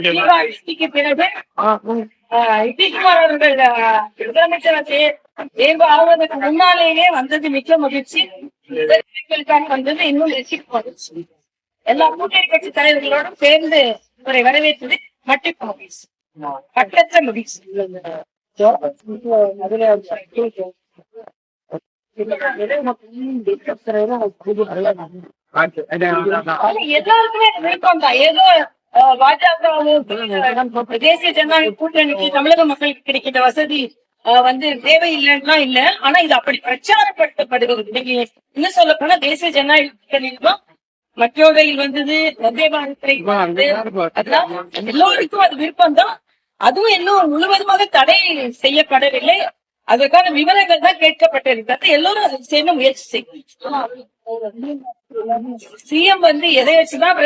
தீபாவளிக்கு பிறகு ஆஹ் நிதிஷ்குமார் அவர்கள் ஆஹ், முதலமைச்சராக தேர்வு ஆவதற்கு முன்னாலேயே வந்தது மிக்க மகிழ்ச்சி. வந்தது இன்னும் ரசிக்க மகிழ்ச்சி. எல்லா கூட்டணி கட்சி தலைவர்களோடும் சேர்ந்து இவரை வரவேற்றது மட்டிப்பு மகிழ்ச்சி. பட்டற்ற மகிழ்ச்சி. எல்லாருக்குமே விருப்பம் தான் ஏதோ அஹ், பாஜக தேசிய ஜனநாயக கூட்டணிக்கு தமிழக மக்களுக்கு கிடைக்கின்ற வசதி வந்து தேவையில்லைன்னா இல்ல. ஆனா இது அப்படி பிரச்சாரப்படுத்தப்படுகிறது. இன்னைக்கு இன்னும் சொல்ல போனா தேசிய ஜனநாயக கூட்டணியில் தான் மற்றோரையில் வந்தது வந்தே பாரத்தை. அதெல்லாம் எல்லோருக்கும் அது விருப்பம் தான் அதுவும் இன்னும் முழுவதுமாக தடை செய்யப்படவில்லை. அதற்கான விவரங்கள் தான் கேட்கப்பட்டிருக்கிறது எல்லோரும் அதை செய்ய முயற்சி செய்யும் சிஎம் வந்து எதை வச்சுதான்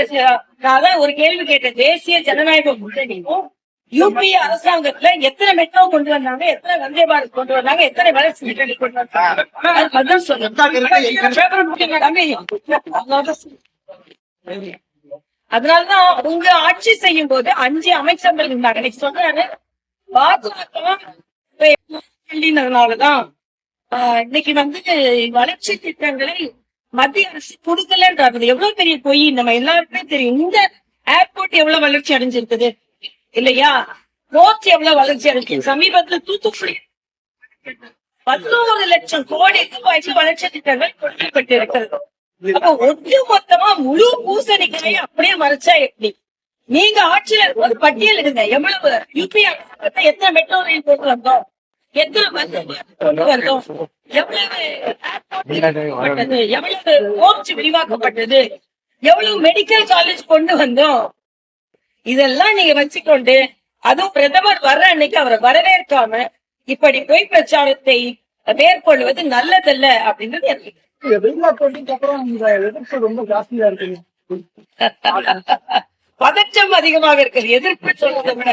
ஒரு கேள்வி கேட்டேன். தேசிய ஜனநாயக கூட்டணிக்கும் யூபி அரசாங்கத்துல எத்தனை மெட்ரோ கொண்டு வந்தாங்க? எத்தனை வந்தே பாரத் கொண்டு வந்தாங்க? எத்தனை வளர்ச்சி திட்டங்களை கொண்டு வந்தாங்க? அது பதில் சொல்லுங்க அதனாலதான் உங்க ஆட்சி செய்யும் போது அஞ்சு அமைச்சர்கள் இருந்தாங்க. இன்னைக்கு சொல்றாரு பாஜகனாலதான் இன்னைக்கு வந்து வளர்ச்சி திட்டங்களை மத்திய அரசு கொடுக்கலன்றது எவ்வளவு பெரிய பொய்? நம்ம எல்லாருக்குமே தெரியும். இந்த ஏர்போர்ட் எவ்வளவு வளர்ச்சி அடைஞ்சிருக்குது? இல்லையா? ரோட் எவ்வளவு வளர்ச்சி அடைஞ்சு சமீபத்துல தூத்துக்குடி பத்தொன்பது லட்சம் கோடி ரூபாய்க்கு வளர்ச்சி திட்டங்கள் கொடுக்கப்பட்டிருக்கிறது. அப்ப ஒட்டு மொத்தமா முழு பூசணிக்காயை அப்படியே மறைச்சா எப்படி? நீங்க ஆட்சியில ஒரு பட்டியல் இருங்க எவ்வளவு? யூபி எத்தனை மெட்ரோ ரயில் கொண்டு வந்தோம்? எத்தனை வந்தோம் எவ்வளவு விரிவாக்கப்பட்டது, எவ்வளவு கோச் விரிவாக்கப்பட்டது? எவ்வளவு மெடிக்கல் காலேஜ் கொண்டு வந்தோம்? இதெல்லாம் நீங்க வச்சுக்கொண்டு அதுவும் பிரதமர் வர்ற அன்னைக்கு அவரை வரவேற்காம இப்படி பொய் பிரச்சாரத்தை மேற்கொள்வது நல்லதல்ல அப்படின்றது எனக்கு ரொம்ப ஜாஸ்தியா இருக்கு பதற்றம் அதிகமாக இருக்கிறது. எதிர்ப்பு சொல்றதை விட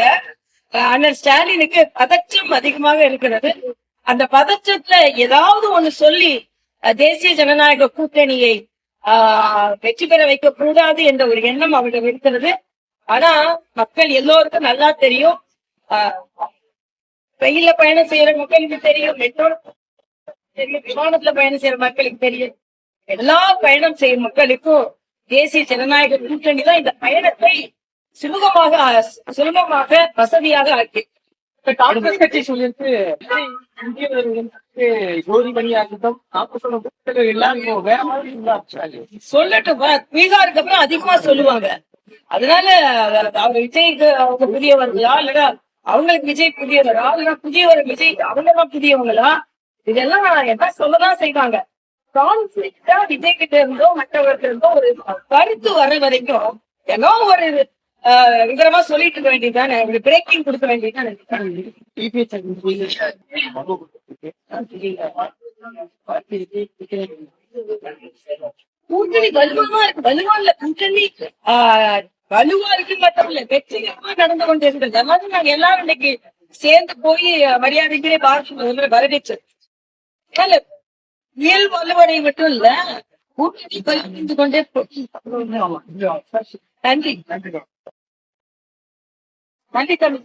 அண்ணன் ஸ்டாலினுக்கு பதற்றம் அதிகமாக இருக்கிறது. அந்த பதற்றத்துல ஏதாவது ஒண்ணு சொல்லி தேசிய ஜனநாயக கூட்டணியை ஆஹ், வெற்றி பெற வைக்க கூடாது என்ற ஒரு எண்ணம் அவர்கள் இருக்கிறது. ஆனா மக்கள் எல்லோருக்கும் நல்லா தெரியும். ஆஹ், பயணம் செய்யற மக்களுக்கு தெரியும். மெட்ரோ தெரியும் விமானத்துல பயணம் செய்யற மக்களுக்கு தெரியும். எல்லா பயணம் செய்யும் மக்களுக்கும் தேசிய ஜனநாயக கூட்டணி தான் இந்த பயணத்தை சுலபமாக சுலபமாக வசதியாக ஆக்கி. காங்கிரஸ் கட்சி சொல்லிட்டு ஜோதி மணியா சொல்லட்டும் பீகாருக்கு அப்புறம் அதிகமா சொல்லுவாங்க. அதனால அவங்க விஜய்க்கு அவங்க புதியவர்களா இல்ல அவங்களுக்கு விஜய் புதியவரா இல்ல புதியவர் விஜய் அவங்க புதியவங்களா? இதெல்லாம் என்ன சொல்லதான் செய்வாங்க. கான்ஃபிளிக்டா விஜய் கிட்ட இருந்தோ மற்றவர்கிட்ட இருந்தோ ஒரு கருத்து வர வரைக்கும் ஏதோ ஒரு விவரமா சொல்லிட்டு இருக்க வேண்டியதுதானே? உங்களுக்கு பிரேக்கிங் கொடுக்க வேண்டியதுதானே? கூட்டணி வலுவா இருக்கு வலுவா இல்ல கூட்டணி வலுவா இருக்கு மட்டும் இல்ல வெற்றிகரமா நடந்து கொண்டு இருக்கிறது அதாவது நாங்க எல்லாரும் இன்னைக்கு சேர்ந்து போய் மரியாதைகளே பாரத பிரதமர் வரவேற்று. அதனால இயல் வலுவடை மட்டும் இல்ல கூட்டணி பகிர்ந்து கொண்டே நன்றி. நன்றி. நன்றி தம்பி